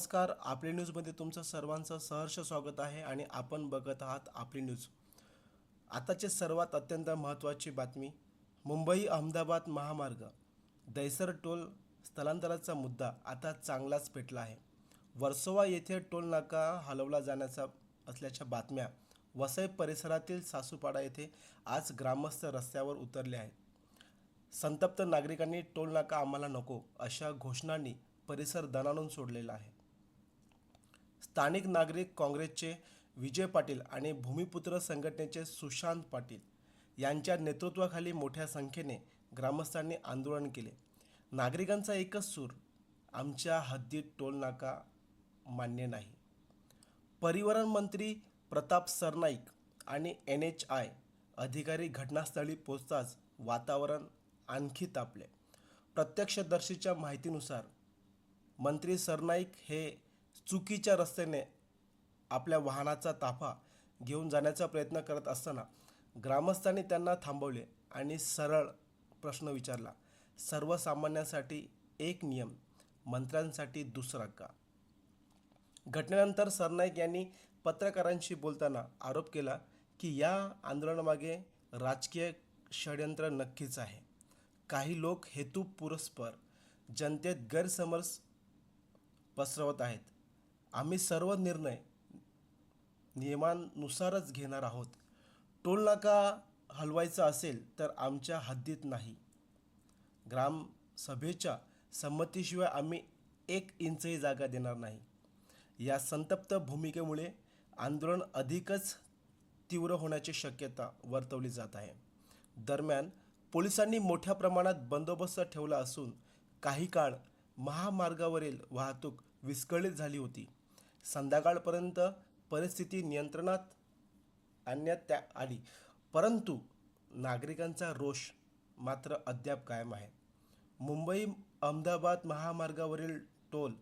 नमस्कार आपली न्यूजमध्ये तुमचं सर्वांचं सहर्ष स्वागत आहे आणि आपण बघत आहात आपली न्यूज. आताची सर्वात अत्यंत महत्त्वाची बातमी मुंबई अहमदाबाद महामार्ग. दैसर टोल स्थलांतराचा मुद्दा आता चांगलाच पेटला आहे. वर्सोवा येथे टोल नाका हलवला जाण्याचा असल्याच्या बातम्या वसई परिसरातील सासूपाडा येथे आज ग्रामस्थ रस्त्यावर उतरले आहेत. संतप्त नागरिकांनी टोल नाका आम्हाला नको अशा घोषणांनी परिसर दणाणून सोडलेला आहे. स्थानिक नागरिक काँग्रेसचे विजय पाटील आणि भूमिपुत्र संघटनेचे सुशांत पाटील यांच्या नेतृत्वाखाली मोठ्या संख्येने ग्रामस्थांनी आंदोलन केले. नागरिकांचा एकच सूर आमच्या हद्दीत टोल नाका मान्य नाही. परिवहन मंत्री प्रताप सरनाईक आणि एन एच आय अधिकारी घटनास्थळी पोचताच वातावरण आणखी तापले. प्रत्यक्षदर्शीच्या माहितीनुसार मंत्री सरनाईक हे चुकीच्या रस्त्याने आपल्या वाहनाचा ताफा घेऊन जाण्याचा प्रयत्न करत असताना ग्रामस्थांनी त्यांना थांबवले आणि सरळ प्रश्न विचारला. सर्वसामान्यांसाठी एक नियम मंत्र्यांसाठी दुसरा का? घटनेनंतर सरनाईक यांनी पत्रकारांशी बोलताना आरोप केला की या आंदोलनामागे राजकीय षडयंत्र नक्कीच आहे. काही लोक हेतू पुरस्पर जनतेत गैरसमज पसरवत आहेत. आम्ही सर्व निर्णय नियमांनुसारच घेणार आहोत. टोल नाका हलवायचा असेल तर आमच्या हद्दीत नाही. ग्रामसभेच्या संमतीशिवाय आम्ही एक इंचही जागा देणार नाही. या संतप्त भूमिकेमुळे आंदोलन अधिकच तीव्र होण्याची शक्यता वर्तवली जात आहे. दरम्यान पोलिसांनी मोठ्या प्रमाणात बंदोबस्त ठेवला असून काही काळ महामार्गावरील वाहतूक विस्कळीत झाली होती. संध्याकाळपर्यंत परिस्थिती नियंत्रणात आणण्यात त्या आली. परंतु नागरिकांचा रोष मात्र अद्याप कायम आहे. मुंबई अहमदाबाद महामार्गावरील टोल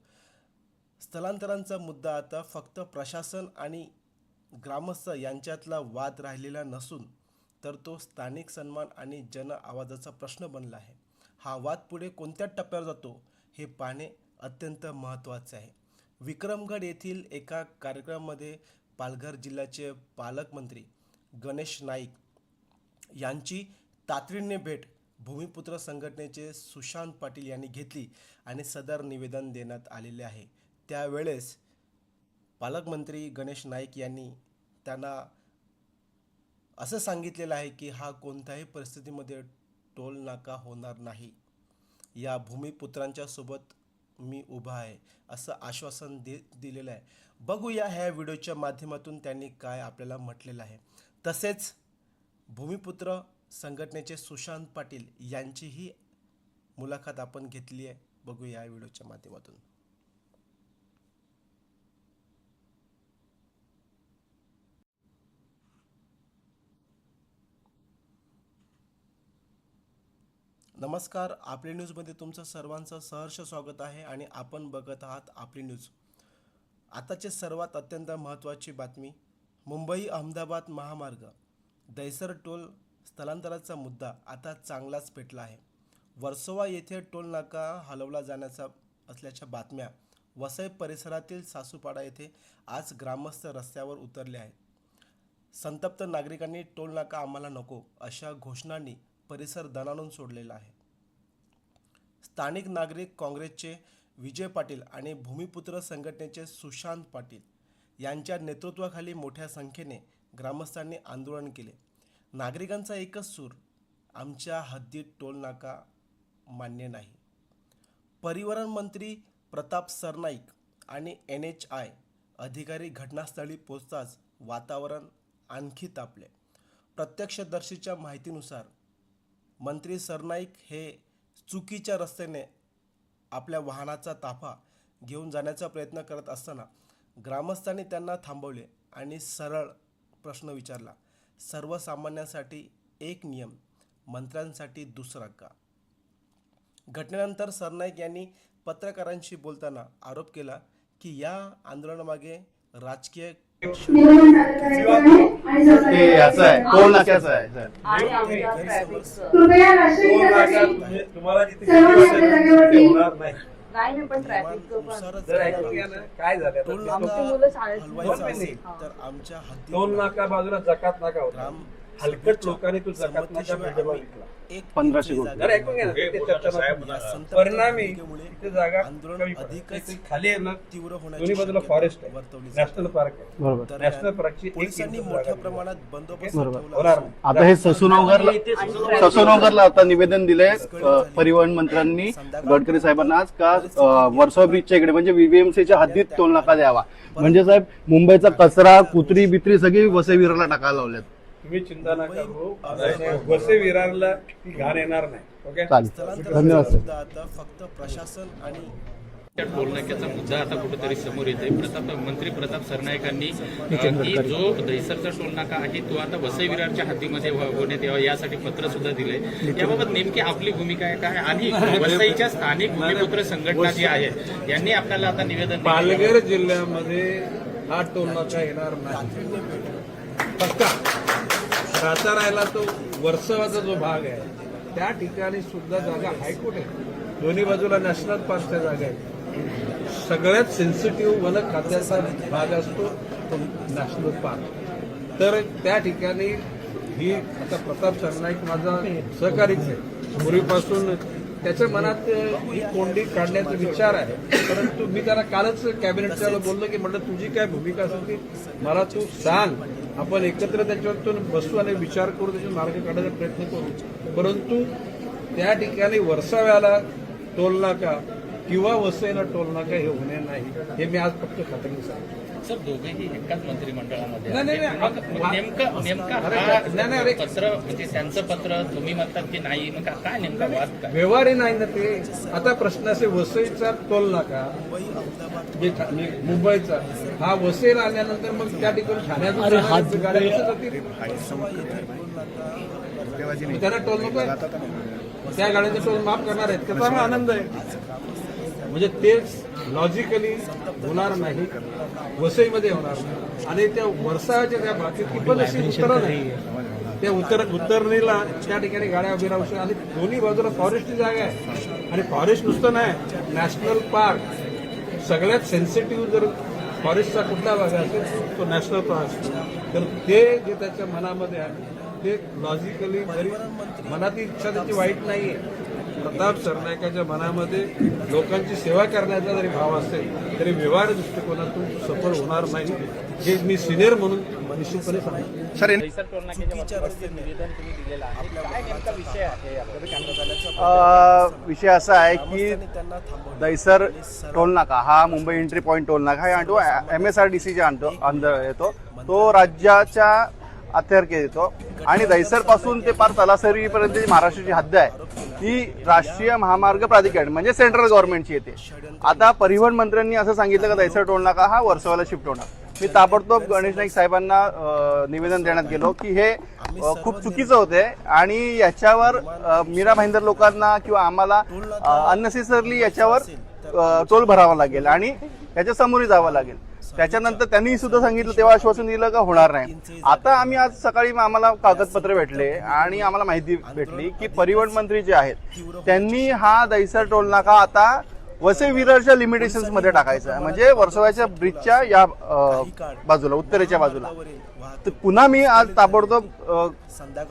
स्थलांतरांचा मुद्दा आता फक्त प्रशासन आणि ग्रामस्थ यांच्यातला वाद राहिलेला नसून तर तो स्थानिक सन्मान आणि जन आवाजाचा प्रश्न बनला आहे. हा वाद पुढे कोणत्या टप्प्यावर जातो हे पाहणे अत्यंत महत्त्वाचे आहे. विक्रमगड येथील एका कार्यक्रमामध्ये पालघर जिल्ह्याचे पालकमंत्री गणेश नाईक यांची तातडीने भेट भूमिपुत्र संघटनेचे सुशांत पाटील यांनी घेतली आणि सदर निवेदन देण्यात आलेले आहे. त्यावेळेस पालकमंत्री गणेश नाईक यांनी त्यांना असं सांगितलेलं आहे की हा कोणत्याही परिस्थितीमध्ये टोल नाका होणार नाही. या भूमिपुत्रांच्या सोबत मी उभा आहे असं आश्वासन दे दिलेलं आहे. बघूया ह्या व्हिडिओच्या माध्यमातून त्यांनी काय आपल्याला म्हटलेलं आहे. तसेच भूमिपुत्र संघटनेचे सुशांत पाटील यांचीही मुलाखत आपण घेतली आहे. बघूया या व्हिडिओच्या माध्यमातून. नमस्कार आपली न्यूजमध्ये तुमचं सर्वांचं सहर्ष स्वागत आहे आणि आपण बघत आहात आपली न्यूज. आताची सर्वात अत्यंत महत्त्वाची बातमी मुंबई अहमदाबाद महामार्ग दैसर टोल स्थलांतराचा मुद्दा आता चांगलाच पेटला आहे. वर्सोवा येथे टोल नाका हलवला जाण्याचा असल्याच्या बातम्या वसई परिसरातील सासूपाडा येथे आज ग्रामस्थ रस्त्यावर उतरले आहेत. संतप्त नागरिकांनी टोल नाका आम्हाला नको अशा घोषणांनी परिसर दणाणून सोडलेला आहे. स्थानिक नागरिक काँग्रेसचे विजय पाटील आणि भूमिपुत्र संघटनेचे सुशांत पाटील यांच्या नेतृत्वाखाली मोठ्या संख्येने ग्रामस्थांनी आंदोलन केले. नागरिकांचा एकच सूर आमच्या हद्दीत टोल नाका मान्य नाही. परिवहन मंत्री प्रताप सरनाईक आणि एन एच आय अधिकारी घटनास्थळी पोचताच वातावरण आणखी तापले. प्रत्यक्षदर्शीच्या माहितीनुसार मंत्री सरनाईक हे चुकीच्या रस्त्याने आपल्या वाहनाचा ताफा घेऊन जाण्याचा प्रयत्न करत असताना ग्रामस्थांनी त्यांना थांबवले आणि सरळ प्रश्न विचारला. सर्वसामान्यांसाठी एक नियम मंत्र्यांसाठी दुसरा का? घटनेनंतर सरनाईक यांनी पत्रकारांशी बोलताना आरोप केला की या आंदोलनामागे राजकीय ते असं आहे. टोल नाक्याचं आहे? आणि आमच्या कृपया म्हणजे तुम्हाला जिथे सर्व किती वाजता जागेवरती ते होणार नाही. नाही नाही पण ट्रॅफिकचं पण. नुसारच जर ऐकून घ्या ना काय झालं आता? टोल नाका मुलं शाळेत हलवायचा दोन महिने. असेल तर आमच्या हद्दीत टोल नाका बाजूला जकात नाका होता. ग्राम हलकट लोकांनी तो जकात नाका संमतीशिवाय बिल्डरला आम्ही विकला. एक पंधराशे परिणामी तिथे जागा आंदोलन. अधिकच खाली ना तीव्र होण्याची दोन्ही बाजूला फॉरेस्ट आहे. नॅशनल पार्क आहे. बरोबर. नॅशनल पार्कची एक पोलिसांनी मोठ्या प्रमाणात बंदोबस्त होणार. आता हे ससूनवरला ससूनवरला आता निवेदन दिलंय अ, परिवहन मंत्र्यांनी गडकरी साहेबांना आज का अ, वर्सोवा ब्रिजच्या इकडे म्हणजे व्हीव्हीएमसीच्या हद्दीत टोल नाका द्यावा. म्हणजे साहेब मुंबईचा कचरा कुत्री बित्री सगळी वसई विराला टाकायला लावल्यात. तुम्ही चिंता नका करू वसे विरारला ती घाण येणार नाही. ओके? धन्यवाद आता फक्त प्रशासन आणि टोलनाक्याचा मुद्दा आता कुठेतरी समोर येत आहे प्रताप मंत्री प्रताप सरनाईकांनी की जो दहिसरचा टोलनाका आहे तो आता वसई विरारच्या हद्दीमध्ये होण्यात यावा यासाठी पत्र सुद्धा दिलंय. याबाबत नेमकी आपली भूमिका आहे? काय आणि वसईच्या स्थानिक भूमिपुत्र संघटना जी आहे यांनी आपल्याला आता निवेदन. पालघर जिल्ह्यामध्ये हा टोल नाका येणार नाही. पक्का. सातारायला तो वर्सवाचा जो भाग आहे त्या ठिकाणी सुद्धा जागा हायकोर्ट आहे. दोन्ही बाजूला नॅशनल पार्कच्या जागा आहेत. सगळ्यात सेन्सिटिव्ह वन खात्याचा भाग असतो तो नॅशनल पार्क तर त्या ठिकाणी ही आता प्रताप सरनाईक माझा सहकारीच आहे. पूर्वीपासून त्याच्या मनात ही कोंडी काढण्याचा विचार आहे. परंतु मी त्याला कालच कॅबिनेटच्या बोललो की म्हटलं तुझी काय भूमिका असेल ती मला तू सांग. आपण एकत्र त्याच्यावरतून बसू आणि विचार करू त्याचे मार्ग काढायचा प्रयत्न करू. परंतु त्या ठिकाणी वर्षाव्याला टोल नाका किंवा वसईला टोल नाका हे होणे नाही हे मी आज फक्त खात्रीने सांगतो. सर दोघेही एकाच मंत्रिमंडळामध्ये नाही, नाही, आहेत. नाही. मग नेमकं नेमका हा. पत्र म्हणजे त्यांचं पत्र तुम्ही म्हणतात की नाही मग काय नेमका वाद काय? व्यवहारही नाही ना ते. आता प्रश्न असे वसईचा टोल नाका. मुंबईचा हा वसईला आल्यानंतर मग त्या ठिकाणी त्यांना टोल नको त्या गाड्यांचा टोल माफ करणार आहेत त्याचा मला आनंद आहे. म्हणजे ते लॉजिकली होणार नाही. वसईमध्ये होणार नाही. आणि त्या वर्षाच्या त्या बाबतीत पण अशी उत्तरं नाही. त्या उत्तर उत्तरणीला त्या ठिकाणी गाड्या उभी राहू शकतात. आणि दोन्ही बाजूला फॉरेस्टची जागा आहे. आणि फॉरेस्ट नुसतं नाही नॅशनल पार्क सगळ्यात सेन्सिटिव्ह जर फॉरेस्टचा कुठला भाग असेल तो नॅशनल पार्क तर ते जे त्याच्या मनामध्ये आहे ते लॉजिकली जरी मनात इच्छा त्याची वाईट नाही आहे प्रताप सरनाईकाच्या मनामध्ये लोकांची सेवा करण्याचा जरी भाव असेल तरी व्यवहार दृष्टिकोनातून सफल होणार नाही हे मी सिनियर म्हणून निश्चितपणे सांगतो. सर दहिसर टोलनाक्याच्या बाबतीत निवेदन तुम्ही दिलेलं आहे. काय नेमका विषय आहे? अ, विषय असा आहे की दैसर टोल नाका हा मुंबई एंट्री पॉईंट टोल नाका आहे आणि तो एम एस आर डी सीच्या आणतो अंदर येतो तो राज्याच्या अथ्यर्के येतो. आणि दैसरपासून ते पार तलासरीपर्यंत जी महाराष्ट्राची हद्द आहे. ती राष्ट्रीय महामार्ग प्राधिकरण म्हणजे सेंट्रल गव्हर्नमेंटची येते. आता परिवहन मंत्र्यांनी असं सांगितलं का दैसर टोल नाका हा वर्सोवाला शिफ्ट होणार. मी ताबडतोब गणेश नाईक साहेबांना निवेदन देण्यात गेलो की हे खूप चुकीचं होते आणि याच्यावर मीरा भाईंदर लोकांना किंवा आम्हाला अननेसेसरली याच्यावर टोल भरावा लागेल आणि याच्या समोरही जावं लागेल. त्याच्यानंतर त्यांनी सुद्धा सांगितलं तेव्हा आश्वासन दिलं का होणार नाही. आता आम्ही आज सकाळी आम्हाला कागदपत्र भेटले आणि आम्हाला माहिती भेटली की परिवहन मंत्री जे आहेत त्यांनी हा दैसर टोल नाका आता वसे विरारच्या लिमिटेशन्समध्ये टाकायचं आहे. म्हणजे वर्सोव्याच्या ब्रिजच्या या बाजूला उत्तरेच्या बाजूला. तर पुन्हा मी आज ताबडतोब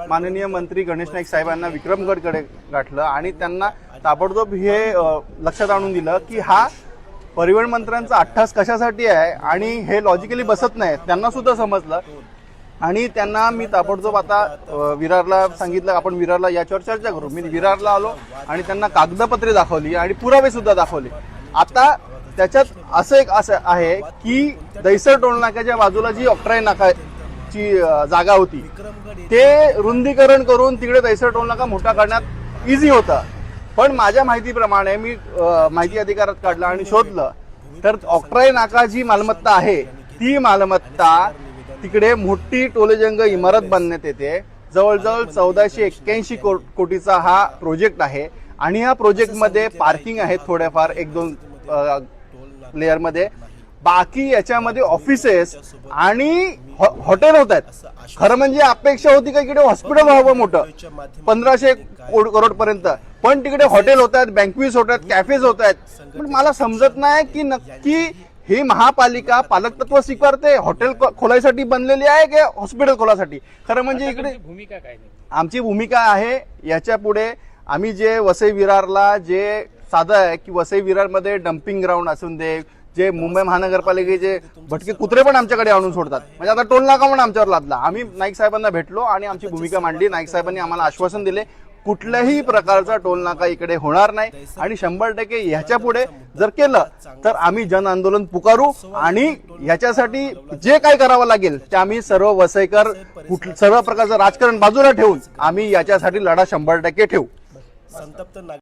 माननीय मंत्री गणेश नाईक साहेबांना विक्रमगडकडे गाठलं आणि त्यांना ताबडतोब हे लक्षात आणून दिलं की हा परिवहन मंत्र्यांचा अठ्ठास कशासाठी आहे आणि हे लॉजिकली बसत नाही त्यांना सुद्धा समजलं. आणि त्यांना मी ताबडतोब आता विरारला सांगितलं आपण विरारला याच्यावर चर्चा करू. मी विरारला आलो आणि त्यांना कागदपत्रे दाखवली आणि पुरावे सुद्धा दाखवले. आता त्याच्यात असं एक असं आहे की दैसर टोल नाक्याच्या बाजूला जी ऑक्ट्राय नाकाची जागा होती ते रुंदीकरण करून तिकडे दैसर टोल नाका मोठा करण्यात इझी होतं. पण माझ्या माहितीप्रमाणे मी माहिती अधिकारात काढलं आणि शोधलं तर ऑक्ट्राय नाका जी मालमत्ता आहे ती मालमत्ता तिकडे मोठी टोलेजंग इमारत बांधण्यात येते. जवळजवळ चौदाशे एक्क्याऐंशी को- कोटीचा हा प्रोजेक्ट आहे. आणि या प्रोजेक्टमध्ये पार्किंग आहेत थोड्याफार एक दोन लेअरमध्ये. बाकी याच्यामध्ये ऑफिसेस आणि हॉ- हॉटेल होत आहेत. खरं म्हणजे अपेक्षा होती का इकडे हॉस्पिटल व्हावं मोठं? पंधराशे करोड पर्यंत पण तिकडे हॉटेल होत आहेत बँकवीज होत आहेत कॅफेज होत आहेत पण मला समजत नाही की नक्की ही महापालिका पालकत्व स्वीकारते हॉटेल खोलायसाठी बनलेली आहे की हॉस्पिटल खोलासाठी? खरं म्हणजे इकडे भूमिका काय आमची भूमिका आहे याच्यापुढे आम्ही जे वसई विरारला जे साधं आहे की वसई विरारमध्ये डम्पिंग ग्राउंड असून दे जे मुंबई महानगरपालिकेचे भटके कुत्रे पण आमच्याकडे आणून सोडतात. म्हणजे आता टोल नाका पण आमच्यावर लादला. आम्ही नाईक साहेबांना भेटलो आणि आमची भूमिका मांडली. नाईक साहेबांनी आम्हाला आश्वासन दिले. कुठल्याही प्रकारचा टोल नाका इकडे होणार नाही. आणि शंभर टक्के ह्याच्या पुढे जर केलं तर आम्ही जन आंदोलन पुकारू आणि ह्याच्यासाठी जे काय करावं लागेल ते आम्ही सर्व वसईकर कुठ सर्व प्रकारचं राजकारण बाजूला ठेवून आम्ही याच्यासाठी लढा शंभर टक्के ठेवू. संतप्त